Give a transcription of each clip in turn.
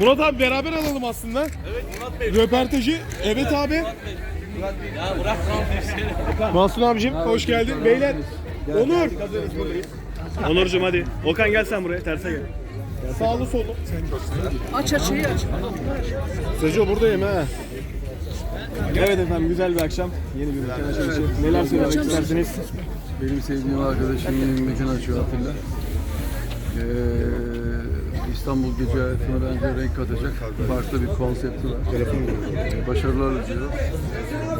Murat abi beraber alalım aslında. Evet Murat Bey. Röportajı. Evet abi. Ya bırak lan. Mahsun abicim hoş geldin. Beyler. Onur. Onurcuğum hadi. Okan gel sen buraya terse gel. Sağlı sollu. Aç açıyı aç. Sejo buradayım ha. Evet efendim güzel bir akşam. Yeni bir mekan açılışı. Neler söylemek istersiniz? Benim sevdiğim arkadaşım yeni bir mekan açıyor Atilla. Ee, İstanbul gece hayatına bence renk katacak farklı bir konsepti var. Ee, başarılar diliyorum.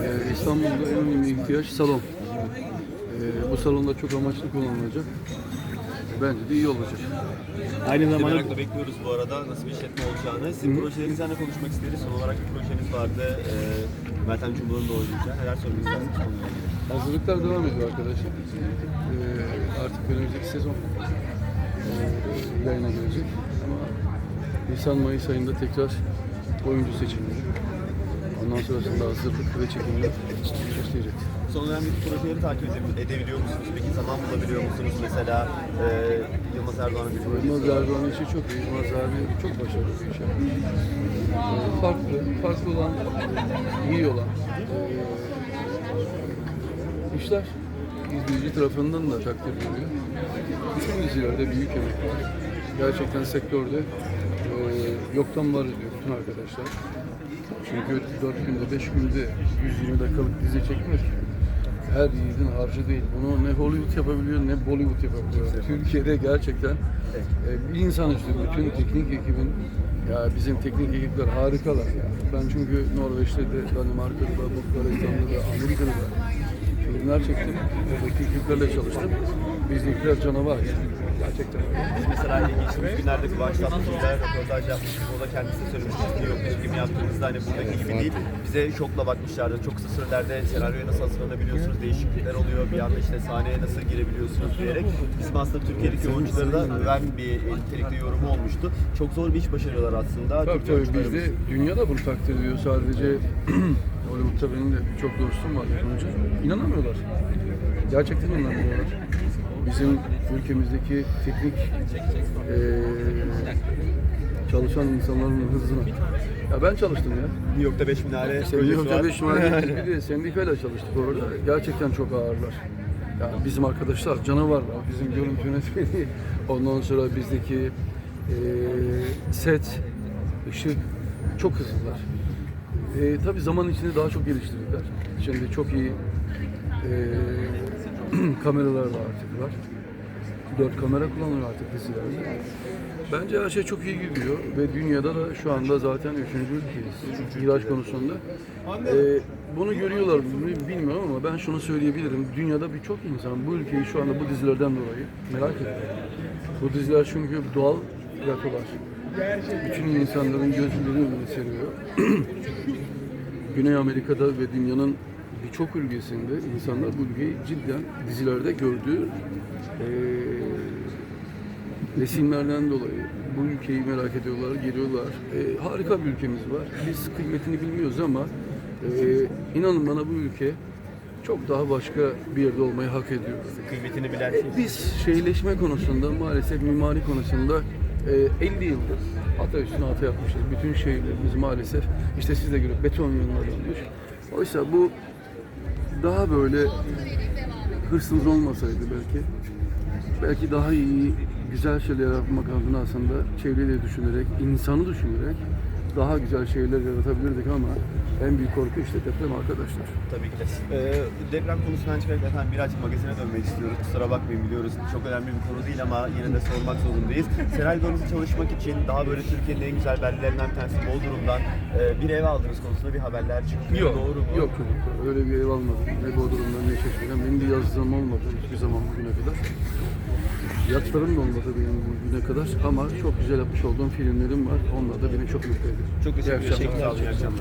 Ee, İstanbul'da en önemli ihtiyaç salon. Ee, bu salonda çok amaçlı kullanılacak. Bence de iyi olacak. Aynı zamanda Merakla bekliyoruz bu arada nasıl bir işletme olacağını. Sizin projelerinizden de konuşmak isteriz. Son olarak bir projeniz vardı. Ee, Meltem Cumhur'un da oynayacağı. Neler söylemek istersiniz ilgili? Hazırlıklar devam ediyor arkadaşlar. Ee, artık önümüzdeki sezon ee, yayına gelecek. Nisan-Mayıs ayında tekrar oyuncu seçimleri. Ondan sonrasında hazırlık ve çekimler başlayacak. Son dönemdeki projeleri takip ede- edebiliyor musunuz? Peki zaman bulabiliyor musunuz? Mesela e, Yılmaz Erdoğan'ın bir projesi Yılmaz var. Erdoğan işi çok iyi. Yılmaz abi çok başarılı bir iş yapıyor. Ee, farklı, farklı olan, iyi olan ee, işler izleyici tarafından da takdir görüyor. Bütün dizilerde büyük emek var. Gerçekten sektörde ee, yoktan var ediyor bütün arkadaşlar. Çünkü 4 günde, 5 günde 120 dakikalık dizi çekmek her yiğidin harcı değil. Bunu ne Hollywood yapabiliyor ne Bollywood yapabiliyor. Türkiye'de gerçekten e, bir insan işte bütün teknik ekibin ya bizim teknik ekipler harikalar ya. Ben çünkü Norveç'te de, Danimarka'da da, Bulgaristan'da da, Amerika'da da filmler çektim. Oradaki ekiplerle çalıştım. Bizimkiler canavar. Gerçekten. Biz mesela geçtiğimiz günlerde Kıvanç Tatlıtuğ'la röportaj yapmıştık. O da kendisi söylemişti. Biz yok çekimi yaptığımızda hani buradaki gibi değil. Bize şokla bakmışlardı. Çok kısa sürelerde senaryoya nasıl hazırlanabiliyorsunuz, değişiklikler oluyor. Bir anda işte sahneye nasıl girebiliyorsunuz diyerek. Bizim aslında Türkiye'deki oyuncuları da öven bir nitelikli yorumu olmuştu. Çok zor bir iş başarıyorlar aslında. Tabii tabii bizde dünyada bunu takdir ediyor. Sadece Hollywood'da benim de çok dostum var yapımcı. İnanamıyorlar. Gerçekten inanamıyorlar. Bizim ülkemizdeki teknik eee, çalışan insanların hızına. Ya ben çalıştım ya. New York'ta 5 minare New York'ta var. 5 bir de sendikayla çalıştık orada. Gerçekten çok ağırlar. Ya bizim arkadaşlar canavarlar. Bizim görüntü yönetmeni. Ondan sonra bizdeki eee, set, ışık çok hızlılar. E, tabii zaman içinde daha çok geliştirdiler. Şimdi çok iyi e, kameralar da artık var. Dört kamera kullanılıyor artık dizilerde. Bence her şey çok iyi gidiyor ve dünyada da şu anda zaten üçüncü ülkeyiz ilaç konusunda. E, bunu görüyorlar mı bilmiyorum ama ben şunu söyleyebilirim. Dünyada birçok insan bu ülkeyi şu anda bu dizilerden dolayı merak ediyor. Bu diziler çünkü doğal yapılar. Bütün insanların gözlerini seriyor. Güney Amerika'da ve dünyanın birçok ülkesinde insanlar bu ülkeyi cidden dizilerde gördüğü eee resimlerden dolayı bu ülkeyi merak ediyorlar, geliyorlar. Eee, harika bir ülkemiz var. Biz kıymetini bilmiyoruz ama eee, inanın bana bu ülke çok daha başka bir yerde olmayı hak ediyor. Kıymetini bilen Biz şehirleşme konusunda maalesef mimari konusunda e, 50 yıldır ata üstüne ata yapmışız. Bütün şehirlerimiz maalesef işte siz de görüp beton yoluna dönmüş. Oysa bu daha böyle hırsımız olmasaydı belki belki daha iyi güzel şeyler yapmak adına aslında çevreyi düşünerek, insanı düşünerek daha güzel şeyler yaratabilirdik ama en büyük korku işte deprem arkadaşlar. Tabii ki de. Ee, deprem konusundan çıkarak efendim birazcık magazine dönmek istiyoruz. Kusura bakmayın biliyoruz çok önemli bir konu değil ama yine de sormak zorundayız. Senaryonuzu çalışmak için daha böyle Türkiye'nin en güzel beldilerinden bir tanesi Bodrum'dan e, bir ev aldığınız konusunda bir haberler çıktı. Doğru mu? Yok çocuklar. Öyle bir ev almadım. Ne Bodrum'dan ne Çeşme'den. Benim bir yazdığım olmadı hiçbir zaman bugüne kadar. Yatlarım da olmadı benim bugüne kadar ama çok güzel yapmış olduğum filmlerim var. Onlar da beni çok mutlu ediyor. Çok teşekkür ederim. İyi akşamlar.